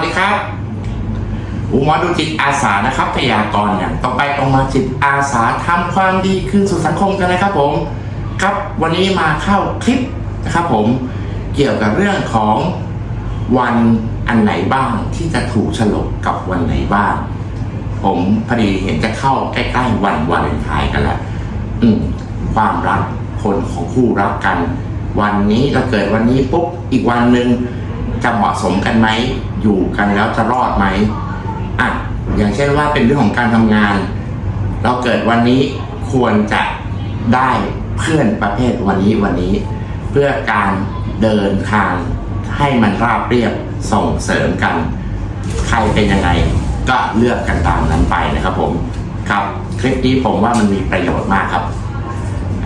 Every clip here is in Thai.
สดีครับอุหมอดูจิตอาสานะครับพยากรณ์อย่างตรงไปตรงมาจิตอาสาทำความดีคืนสู่สังคมกันนะครับผม ครับวันนี้มาเข้าคลิปนะครับผมเกี่ยวกับเรื่องของวันอันไหนบ้างที่จะถูกฉลกกับวันไหนบ้าง ผมพอดีเห็นจะเข้าใกล้ๆวันวาเลนไทน์กันแล้วอืมความรักคนของคู่รักกัน วันนี้เราเกิดวันนี้ปุ๊บอีกวันหนึ่ง จะเหมาะสมกันไหม อยู่กันแล้วจะรอดไหมอะอย่างเช่นว่าเป็นเรื่องของการทำงาน เราเกิดวันนี้ควรจะได้เพื่อนประเภทวันนี้วันนี้ เพื่อการเดินทางให้มันราบเรียบส่งเสริมกัน ใครเป็นยังไงก็เลือกกันตามนั้นไปนะครับผมครับคลิปนี้ผมว่ามันมีประโยชน์มากครับ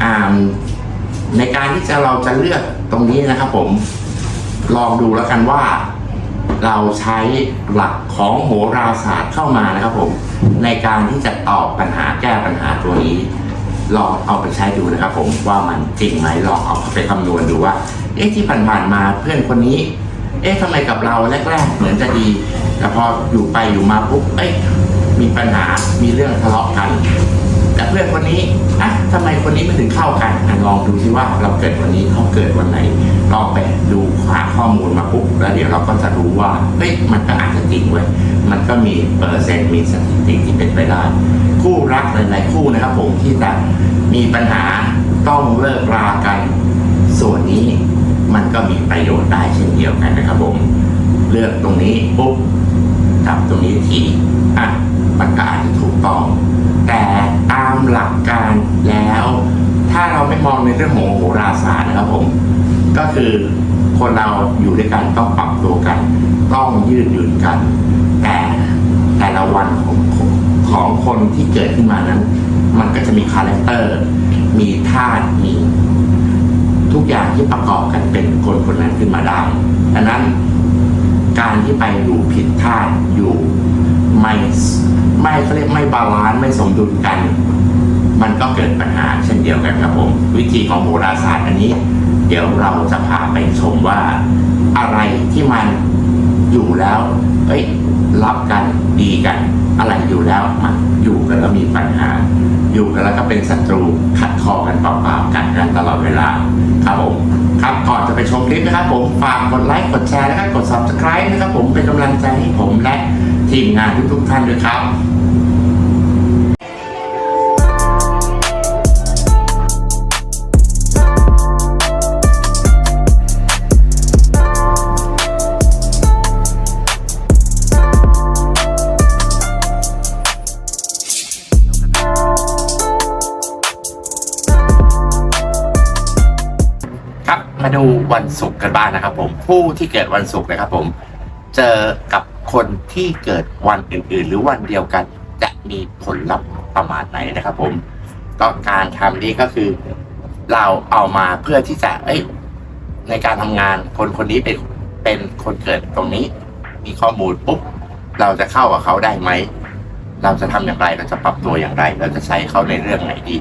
อ่าในการที่จะเราจะเลือกตรงนี้นะครับผม ลองดูแล้วกันว่า เราใช้หลักของโหราศาสตร์เข้ามานะครับผม ในการที่จะตอบปัญหาแก้ปัญหาตัวนี้ ลองเอาไปใช้ดูนะครับ ผมว่ามันจริงไหมลองเอาไปคำนวณดูว่า เอ๊ะที่ผ่านๆมาเพื่อนคนนี้ เอ๊ะทำไมกับเราแรกๆ เหมือนจะดี แต่พออยู่ไปอยู่มาปุ๊บเอ้ยมีปัญหามีเรื่องทะเลาะกัน แต่เพื่อนคนนี้อะทำไมคนนี้ไม่ถึงเข้ากันอะลองดูซิว่าเราเกิดวันนี้เขาเกิดวันไหนลองไปดูหาข้อมูลมาปุ๊บแล้วเดี๋ยวเราก็จะรู้ว่าเฮ้ยมันก็อาจจะจริงเว้ยมันก็มีเปอร์เซ็นต์มีสถิติที่เป็นไปได้คู่รักหลายๆคู่นะครับผมที่จะมีปัญหาต้องเลิกรากัน ส่วนนี้มันก็มีประโยชน์ได้เช่นเดียวกันนะครับผม เลือกตรงนี้ปุ๊บจับตรงนี้ทีอะ มันก็อาจจะถูกต้อง แต่ตามหลักการแล้ว ถ้าเราไม่มองในเรื่องของโหราศาสตร์นะครับผม ก็คือคนเราอยู่ด้วยกันต้องปรับตัวกัน ต้องยืดหยุ่นกัน แต่แต่ละวันของของของคนที่เกิดขึ้นมานั้น มันก็จะมีคาแรคเตอร์ มีธาตุมีทุกอย่างที่ประกอบกันเป็นคนคนนั้นขึ้นมาได้ดังนั้นการที่ไปอยู่ผิดท่าตุอยู่ ไม่ไม่เขาเรียกไม่บาลานซ์ไม่สมดุลกัน มันก็เกิดปัญหาเช่นเดียวกันครับผม วิธีของโหราศาสตร์อันนี้ เดี๋ยวเราจะพาไปชมว่าอะไรที่มันอยู่แล้วเอ้ยรับกันดีกัน อะไรอยู่แล้วมันอยู่กันแล้วมีปัญหา อยู่กันแล้วก็เป็นศัตรูขัดคอกันเปล่าๆกันกันตลอดเวลาครับผมครับก่อนจะไปชมคลิปนะครับผมฝากกดไลค์กดแชร์และก็กด subscribe นะครับผมเป็นกำลังใจให้ผมและ ทีมงานทุกๆท่านด้วยครับครับมาดูวันศุกร์กันบ้างนะครับผมผู้ที่เกิดวันศุกร์นะครับผม เจอกับ คนที่เกิดวันอื่นๆ หรือวันเดียวกัน จะมีผลลัพธ์ประมาณไหนนะครับผมก็การทำนี้ก็คือ เราเอามาเพื่อที่จะเอ้ยในการทำงานคนคนนี้เป็นเป็นคนเกิดตรงนี้ มีข้อมูลปุ๊บเราจะเข้ากับเขาได้ไหมเราจะทำอย่างไรเราจะปรับตัวอย่างไร เราจะใช้เขาในเรื่องไหนดี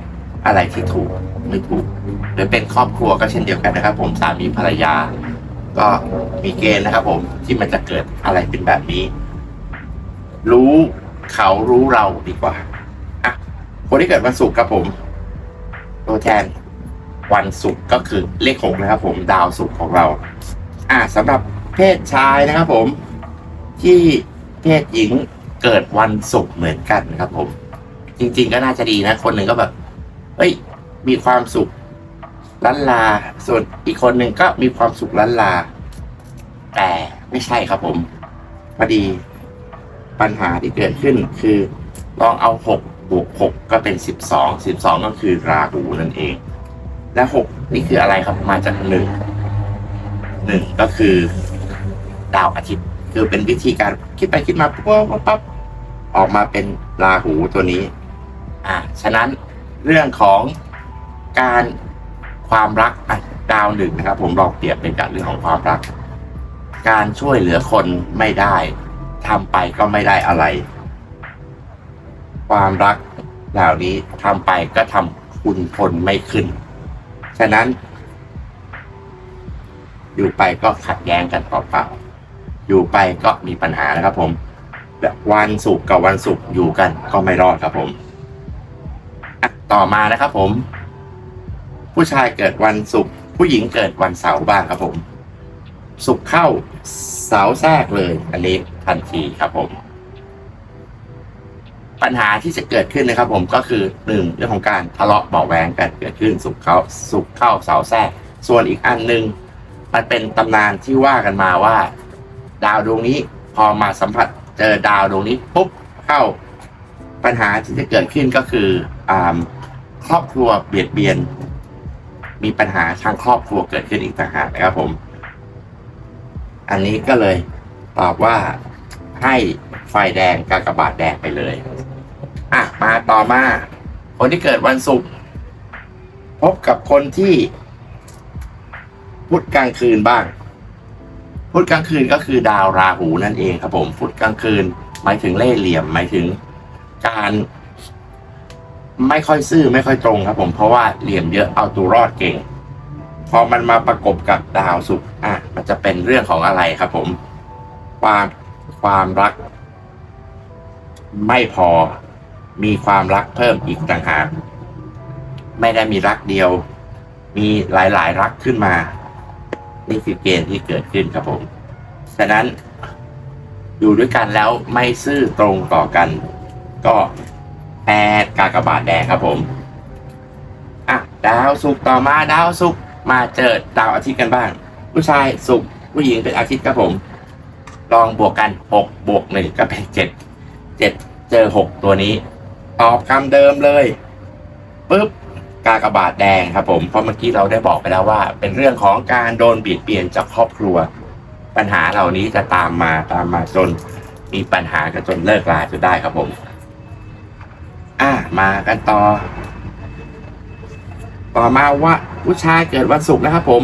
อะไรที่ถูกไม่ถูก หรือเป็นครอบครัวก็เช่นเดียวกันนะครับ ผมสามีภรรยา ก็มีเกณฑ์นะครับผมที่มันจะเกิดอะไรเป็นแบบนี้ รู้เขารู้เราดีกว่าอะคนที่เกิดวันศุกร์ครับผม ตัวแทนวันศุกร์ก็คือเลขหกนะครับ ผมดาวศุกร์ของเรา อะสำหรับเพศชายนะครับ ผม ที่เพศหญิงเกิดวันศุกร์เหมือนกันนะครับ ผม จริง ๆ ก็น่าจะดีนะ คนหนึ่งก็แบบเฮ้ย มีความสุข ล้านลา ส่วนอีกคนหนึ่งก็มีความสุขล้านลา แต่ไม่ใช่ครับผม พอดีปัญหาที่เกิดขึ้นคือลองเอาหกบวกหกก็เป็นสิบสองสิบสองก็คือราหูนั่นเอง และหกนี่คืออะไรครับมาจากหนึ่งหนึ่งก็คือดาวอาทิตย์คือเป็นวิธีการคิดไปคิดมาปุ๊บปั๊บปั๊บออกมาเป็นราหูตัวนี้ อ่าฉะนั้นเรื่องของการ ความรักอะดาวหนึ่งนะครับ ผมลองเปรียบเป็นกับเรื่องของความรัก การช่วยเหลือคนไม่ได้ทำไปก็ไม่ได้อะไร ความรักเหล่านี้ทำไปก็ทำคุณพลไม่ขึ้น ฉะนั้น อยู่ไปก็ขัดแย้งกันเปล่าๆอยู่ไปก็มีปัญหานะครับ ผมแบบวันศุกร์กับวันศุกร์อยู่กันก็ไม่รอดครับผม ต่อมานะครับผม ผู้ชายเกิดวันศุกร์ผู้หญิงเกิดวันเสาร์บ้างครับผมศุกร์เข้าเสาร์แทรกเลย อันนี้ทันทีครับผม ปัญหาที่จะเกิดขึ้นนะครับ ผมก็คือหนึ่งเรื่องของการทะเลาะเบาะแวงกันเกิดขึ้นสุกร์เข้าสุกร์เข้าเสาร์แทรก ส่วนอีกอันหนึ่งมันเป็นตำนานที่ว่ากันมาว่า ดาวดวงนี้พอมาสัมผัสเจอดาวดวงนี้ปุ๊บเข้าปัญหาที่จะเกิดขึ้นก็คืออครอบครัวเบียดเบียน มีปัญหาทางครอบครัวเกิดขึ้นอีกต่างหากนะครับผม อันนี้ก็เลยตอบว่าให้ไฟแดงกากบาทแดงไปเลยอะมาต่อมา คนที่เกิดวันศุกร์พบกับคนที่พุธกลางคืนบ้างพุธกลางคืนก็คือดาวราหูนั่นเองครับผมพุธกลางคืนหมายถึงเล่ห์เหลี่ยมหมายถึงการ ไม่ค่อยซื่อไม่ค่อยตรงครับ ผมเพราะว่าเหลี่ยมเยอะเอาตัวรอดเก่ง พอมันมาประกบกับดาวศุกอะมันจะเป็นเรื่องของอะไรครับ ผม ความความรัก ไม่พอมีความรักเพิ่มอีกต่างหากไม่ได้มีรักเดียว มีหลายๆ รักขึ้นมา นี่คือเกณฑ์ที่เกิดขึ้นครับผม ฉะนั้นอยู่ด้วยกันแล้วไม่ซื่อตรงต่อกัน ก็ แปดกากบาทแดงครับผมอะดาวศุกต่อมาดาวศุกมาเจอดาวอาทิตย์กันบ้าง ผู้ชายศุกผู้หญิงเป็นอาทิตย์ครับผม ลองบวกกันหกบวกหนึ่งก็เป็นเจ็ดเจ็ดเจอหกตัวนี้ ตอบคำเดิมเลยปุ๊บกากบาทแดงครับผม เพราะเมื่อกี้เราได้บอกไปแล้วว่า เป็นเรื่องของการโดนบีดเบียนจากครอบครัว ปัญหาเหล่านี้จะตามมาตามมาจน มีปัญหากันจนเลิกลาจนได้ครับผม มากันต่อ ต่อมาว่าผู้ชายเกิดวันศุกร์นะครับผม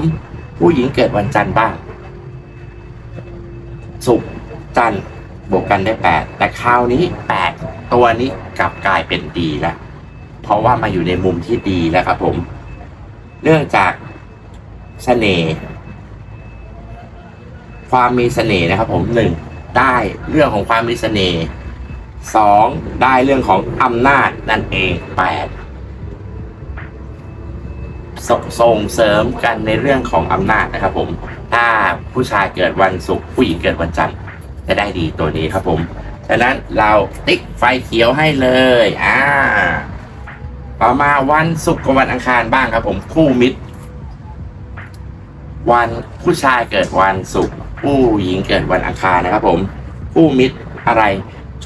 ผู้หญิงเกิดวันจันทร์บ้าง ศุกร์จันทร์บวกกันได้แปดแต่คราวนี้แปดตัวนี้กลับกลายเป็นดีแล้วเพราะว่ามาอยู่ในมุมที่ดีแล้วครับผม เนื่องจากเสน่ห์ความมีเสน่ห์นะครับผมหนึ่งได้เรื่องของความมีเสน่ห์ สองได้เรื่องของอำนาจนั่นเองแปดสส่งเสริมกันในเรื่องของอำนาจนะครับผม ถ้าผู้ชายเกิดวันศุกร์ผู้หญิงเกิดวันจันทร์จะได้ดีตัวนี้ครับผมฉะนั้นเราติ๊กไฟเขียวให้เลยอ่าต่อมาวันศุกร์กับวันอังคารบ้างครับผมคู่มิตร วันผู้ชายเกิดวันศุกร์ผู้หญิงเกิดวันอังคารนะครับผม คู่มิตรอะไร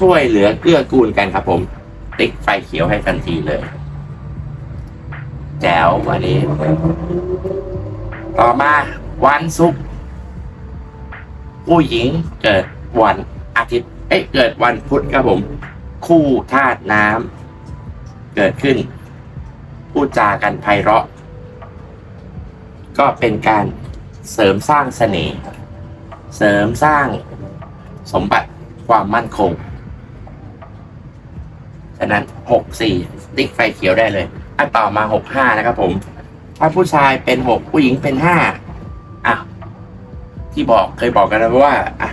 ช่วยเหลือเกื้อกูลกันครับ ผม ติ๊กไฟเขียวให้ทันทีเลยแจ๋ววันนี้ ต่อมาวันศุกร์ผู้หญิงเกิดวันอาทิตย์ เอ้ยเกิดวันพุธครับผม คู่ธาตุน้ำเกิดขึ้นพูดจากันไพเราะ ก็เป็นการเสริมสร้างเสน่ห์เสริมสร้างสมบัติความมั่นคง ฉะนั้นหกสี่ติ๊กไฟเขียวได้เลยอันต่อมาหกห้านะครับผม ถ้าผู้ชายเป็นหกผู้หญิงเป็นห้าอะที่บอกเคยบอกกันแล้วว่าอะ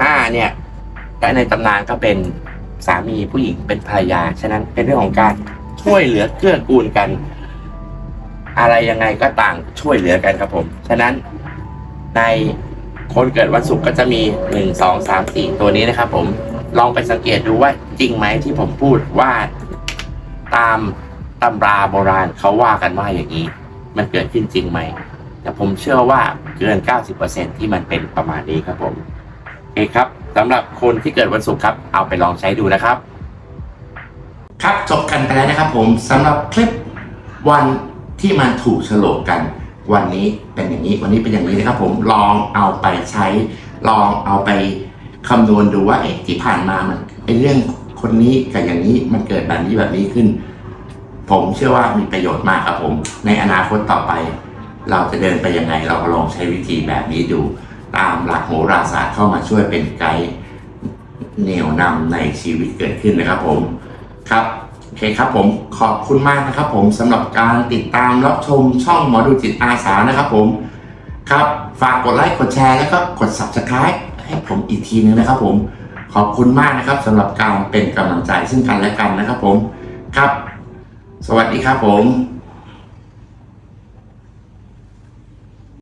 ห้าเนี่ยและในตำนานก็เป็นสามีผู้หญิงเป็นภรรยา ฉะนั้นเป็นเรื่องของการช่วยเหลือเกื้อกูลกัน อะไรยังไงก็ต่างช่วยเหลือกันครับผม ฉะนั้นในคนเกิดวันศุกร์ก็จะมีหนึ่งสองสามสี่ตัวนี้นะครับผมลองไปสังเกตดูว่า จริงไหมที่ผมพูดว่าตามตำราโบราณเขาว่ากันว่าอย่างนี้ มันเกิดขึ้นจริงไหม แต่ผมเชื่อว่าเกิน 90%ที่มันเป็นประมาณนี้ครับผมโอเคครับสำหรับคนที่เกิดวันศุกร์ครับ เอาไปลองใช้ดูนะครับ ครับจบกันไปแล้วนะครับผมสำหรับคลิปวันที่มันถูกโฉลกกัน วันนี้เป็นอย่างนี้วันนี้เป็นอย่างนี้นะครับ ผมลองเอาไปใช้ ลองเอาไปคำนวณดูว่าเอ๊ะที่ผ่านมามันไอ้เรื่อง คนนี้กับอย่างนี้มันเกิดแบบนี้แบบนี้ขึ้น ผมเชื่อว่ามีประโยชน์มากครับผม ในอนาคตต่อไป เราจะเดินไปยังไงเราลองใช้วิธีแบบนี้ดู ตามหลักโหราศาสตร์เข้ามาช่วยเป็นไกด์แนวนำในชีวิตเกิดขึ้นนะครับผมครับโอเคครับผมขอบคุณมากนะครับผมสำหรับการติดตามรับชมช่องหมอดูจิตอาสานะครับผมครับฝากกดไลค์กดแชร์แล้วก็กด subscribe ให้ให้ผมอีกทีนึงนะครับผม ขอบคุณมากนะครับสำหรับการเป็นกำลังใจซึ่งกันและกันนะครับผมครับ สวัสดีครับผม